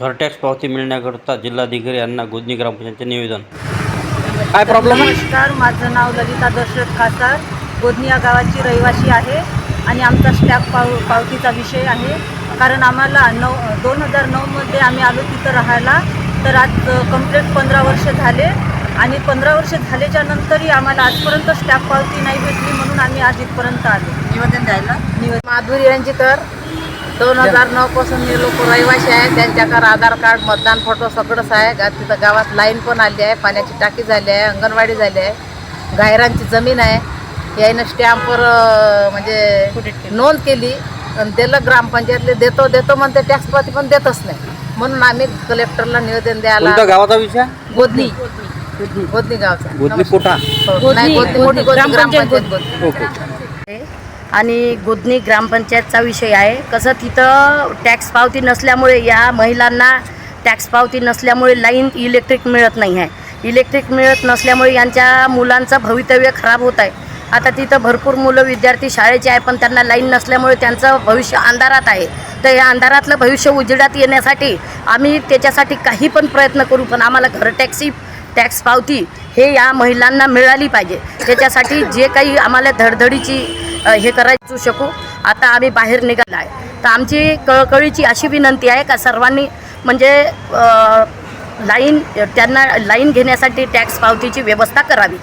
घरटॅक्स पावती मिळण्याकरता जिल्हाधिकारी यांना गोदनी ग्रामपंचायतचे निवेदन. काय प्रॉब्लेम आहे? नमस्कार माझं नाव ललिता दशरथ खासार गोदनी या गावाची रहिवासी आहे आणि आमचा स्टॅम्प पाव पावतीचा विषय आहे. कारण आम्हाला नऊ दोन हजार नऊमध्ये आम्ही आलो तिथं राहायला. तर आज कंप्लीट पंधरा वर्ष झाले. आणि पंधरा वर्ष झाल्याच्या नंतरही आम्हाला आजपर्यंत स्टॅम्प पावती नाही भेटली म्हणून आम्ही आज इथपर्यंत आलो. निवेदन द्यायला? निवेदन. माधुरी यांचीकर दोन हजार नऊ पासून मी लोक रहिवासी आहे त्यांच्याकडे आधार कार्ड मतदान फोटो सगळंच आहे. गा तिथं गावात लाईन पण आली आहे. पाण्याची टाकी झाली आहे. अंगणवाडी झाली आहे. गायरांची जमीन आहे. यायनं स्टॅम्पवर म्हणजे नोंद केली. आणि दिलं ग्रामपंचायतले देतो देतो म्हणते टॅक्स पाती पण देतच नाही. म्हणून आम्ही कलेक्टरला निवेदन द्यायला कोणत्या गावाचा विषय गोदनी. गोदनी. गावचा. गोदनी हो, मोठी गोदनी ग्रामपंचायत गोदनी. ओके. आणि गुदनी ग्रामपंचायतचा विषय आहे. कसं तिथं टॅक्स पावती नसल्यामुळे या महिलांना टॅक्स पावती नसल्यामुळे लाईन इलेक्ट्रिक मिळत नाही आहे. इलेक्ट्रिक मिळत नसल्यामुळे यांच्या मुलांचं भवितव्य खराब होत आहे. आता तिथं भरपूर मुलं विद्यार्थी शाळेचे आहे पण त्यांना लाईन नसल्यामुळे त्यांचं भविष्य अंधारात आहे. तर या अंधारातलं भविष्य उजेडात येण्यासाठी आम्ही त्याच्यासाठी काही पण प्रयत्न करू पण आम्हाला घर टॅक्सी टॅक्स पावती हे या महिलांना मिळाली पाहिजे. त्याच्यासाठी जे काही आम्हाला धडधडीची हे करायचू शकू आता आम्ही बाहेर निघाला आहे. तर आमची कळकळीची अशी विनंती आहे का सर्वांनी म्हणजे लाईन त्यांना लाईन घेण्यासाठी टॅक्स पावतीची व्यवस्था करावी.